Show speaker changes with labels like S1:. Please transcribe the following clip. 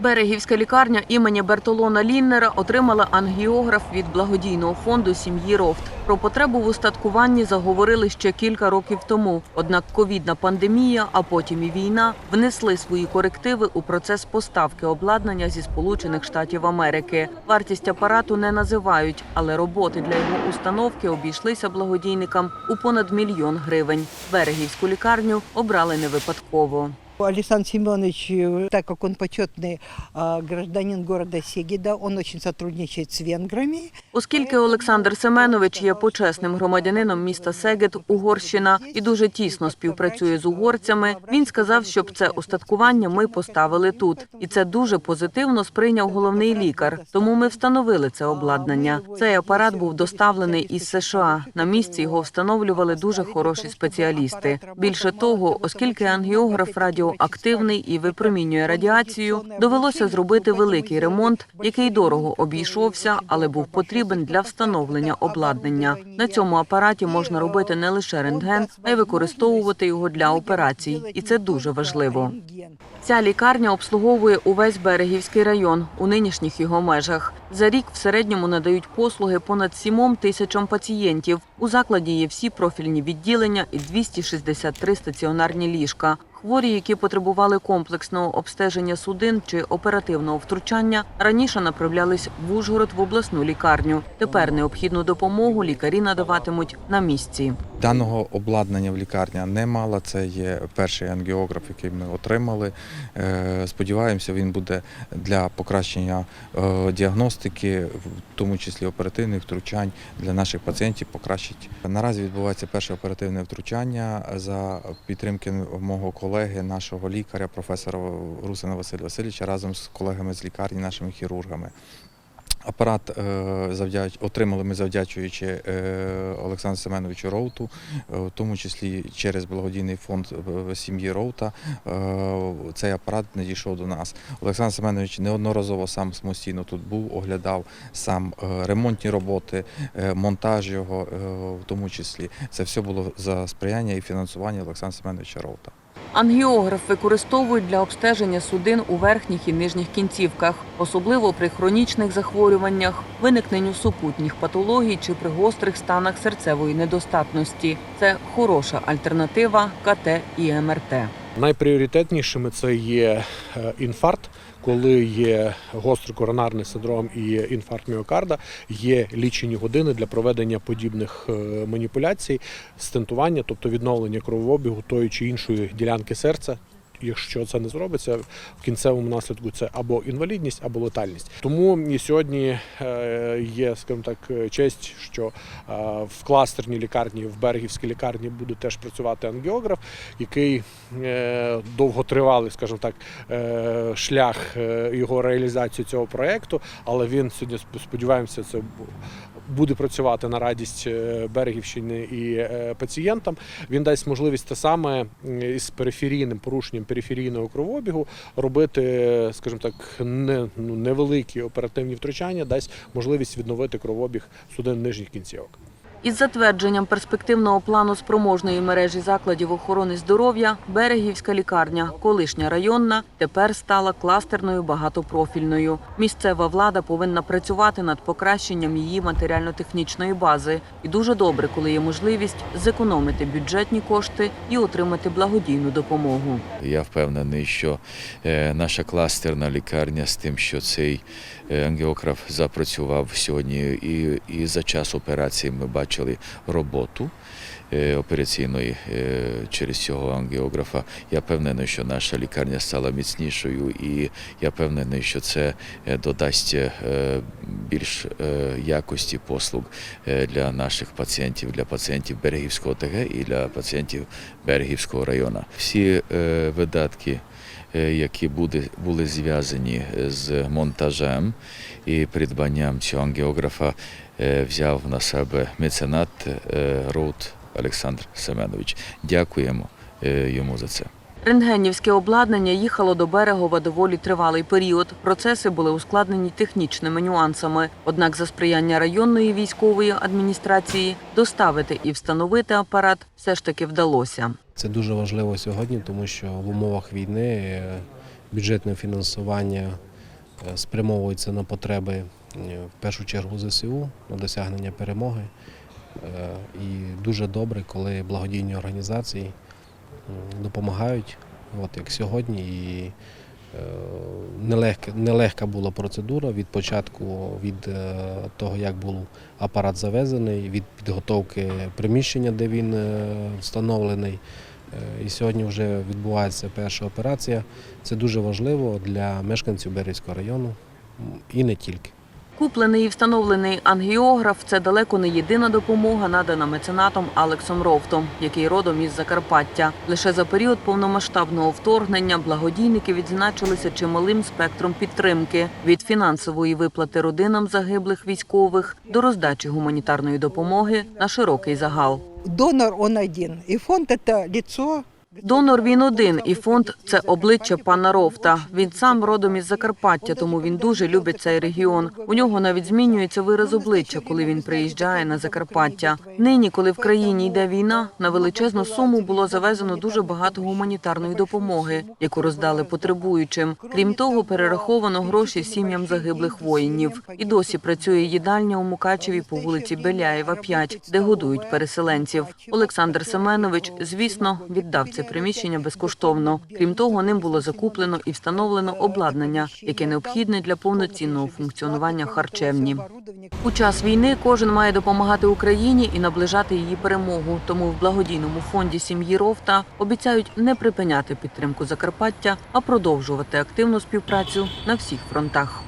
S1: Берегівська лікарня імені Бертолона Ліннера отримала ангіограф від благодійного фонду сім'ї Рофт. Про потребу в устаткуванні заговорили ще кілька років тому. Однак ковідна пандемія, а потім і війна внесли свої корективи у процес поставки обладнання зі Сполучених Штатів Америки. Вартість апарату не називають, але роботи для його установки обійшлися благодійникам у понад мільйон гривень. Берегівську лікарню обрали не випадково.
S2: Александр Семенович, э, так как он почетный гражданин города Сегеда, он очень сотрудничает с венграми.
S1: Оскільки Олександр Семенович є почесним громадянином міста Сегет, Угорщина, і дуже тісно співпрацює з угорцями, він сказав, щоб це устаткування ми поставили тут, і це дуже позитивно сприйняв головний лікар. Тому ми встановили це обладнання. Цей апарат був доставлений із США. На місці його встановлювали дуже хороші спеціалісти. Більше того, оскільки ангіограф радіоактивний і випромінює радіацію, довелося зробити великий ремонт, який дорого обійшовся, але був потрібен для встановлення обладнання. На цьому апараті можна робити не лише рентген, а й використовувати його для операцій, і це дуже важливо. Ця лікарня обслуговує увесь берегівський район у нинішніх його межах. За рік в середньому надають послуги понад 7 тисячам пацієнтів. У закладі є всі профільні відділення і 263 стаціонарні ліжка. Хворі, які потребували комплексного обстеження судин чи оперативного втручання, раніше направлялись в Ужгород в обласну лікарню. Тепер необхідну допомогу лікарі надаватимуть на місці.
S3: Даного обладнання в лікарня не мала. Це є перший ангіограф, який ми отримали. Е, Сподіваємося, він буде для покращення е, діагностики, в тому числі оперативних втручань для наших пацієнтів. Покращить наразі відбувається перше оперативне втручання за підтримки мого колеги, нашого лікаря, професора Русина Василя Васильовича, разом з колегами з лікарні, нашими хірургами. Апарат е, отримали ми завдячуючи е, Олександру Семеновичу Роуту, е, в тому числі через благодійний фонд сім'ї Роута. Цей апарат надійшов до нас. Олександр Семенович неодноразово сам самостійно тут був, оглядав сам ремонтні роботи, монтаж його, в тому числі. Це все було за сприяння і фінансування Олександра Семеновича Роута.
S1: Ангіограф використовують для обстеження судин у верхніх і нижніх кінцівках, особливо при хронічних захворюваннях, виникненню супутніх патологій чи при гострих станах серцевої недостатності. Це хороша альтернатива КТ і МРТ.
S4: Найпріоритетнішими це є е, інфаркт, коли є гострий коронарний синдром і інфаркт міокарда, є лічені години для проведення подібних е, маніпуляцій, стентування, тобто відновлення кровообігу тої чи іншої ділянки серця. Якщо це не зробиться, в кінцевому наслідку це або інвалідність, або летальність. Тому і сьогодні е, є, скажімо так, честь, що е, в кластерній лікарні, в Берегівській лікарні буде теж працювати ангіограф, який е, довготривалий, скажімо так, шлях його реалізації цього проєкту, але він сьогодні сподіваємося, це буде працювати на радість е, Берегівщини і е, пацієнтам. Він дасть можливість те саме із периферійним порушенням периферійного кровообігу робити, скажімо так, не, ну, невеликі оперативні втручання, дасть можливість відновити кровообіг судин нижніх кінцівок.
S1: Із затвердженням перспективного плану спроможної мережі закладів охорони здоров'я Берегівська лікарня, колишня районна, тепер стала кластерною багатопрофільною. Місцева влада повинна працювати над покращенням її матеріально-технічної бази. І дуже добре, коли є можливість зекономити бюджетні кошти і отримати благодійну допомогу.
S5: Я впевнений, що е, наша кластерна лікарня з тим, що цей е, ангіограф запрацював сьогодні, і, за час операції ми бачили роботу е, операційної е, через цього ангіографа. Я впевнений, що наша лікарня стала міцнішою, і я впевнений, що це е, додасть більш якості послуг для наших пацієнтів, для пацієнтів Берегівського ТГ і для пацієнтів Берегівського району. Всі видатки. Е, Які буде, були зв'язані з монтажем і придбанням цього ангіографа, е, взяв на себе меценат Рут Олександр Семенович. Дякуємо е, йому за це.
S1: Рентгенівське обладнання їхало до берегова доволі тривалий період. Процеси були ускладнені технічними нюансами. Однак, за сприяння районної військової адміністрації доставити і встановити апарат все ж таки вдалося.
S6: Це дуже важливо сьогодні, тому що в умовах війни е, бюджетне фінансування е, спрямовуються на потреби е, в першу чергу ЗСУ на досягнення перемоги. І дуже добре, коли благодійні організації допомагають, от як сьогодні. І е, нелегка, нелегка була процедура від початку, від е, того, як був апарат завезений, від підготовки приміщення, де він е, встановлений. І сьогодні вже відбувається перша операція. Це дуже важливо для мешканців Березького району і не тільки.
S1: Куплений і встановлений ангіограф це далеко не єдина допомога, надана меценатом Алексом Ровтом, який родом із Закарпаття. Лише за період повномасштабного вторгнення благодійники відзначилися чималим спектром підтримки від фінансової виплати родинам загиблих військових до роздачі гуманітарної допомоги на широкий загал.
S2: Донор он один. И фонд это лицо.
S1: Донор він один, і фонд це обличчя пана Ровта. Він сам родом із Закарпаття, тому він дуже любить цей регіон. У нього навіть змінюється вираз обличчя, коли він приїжджає на Закарпаття. Нині, коли в країні йде війна, на величезну суму було завезено дуже багато гуманітарної допомоги, яку роздали потребуючим. Крім того, перераховано гроші сім'ям загиблих воїнів. І досі працює їдальня у Мукачеві по вулиці Беляєва, 5, де годують переселенців. Олександр Семенович, звісно, віддав це приміщення безкоштовно. Крім того, ним було закуплено і встановлено обладнання, яке необхідне для повноцінного функціонування харчевні. У час війни кожен має допомагати Україні і наближати її перемогу. Тому в благодійному фонді сім'ї Ровта обіцяють не припиняти підтримку Закарпаття, а продовжувати активну співпрацю на всіх фронтах.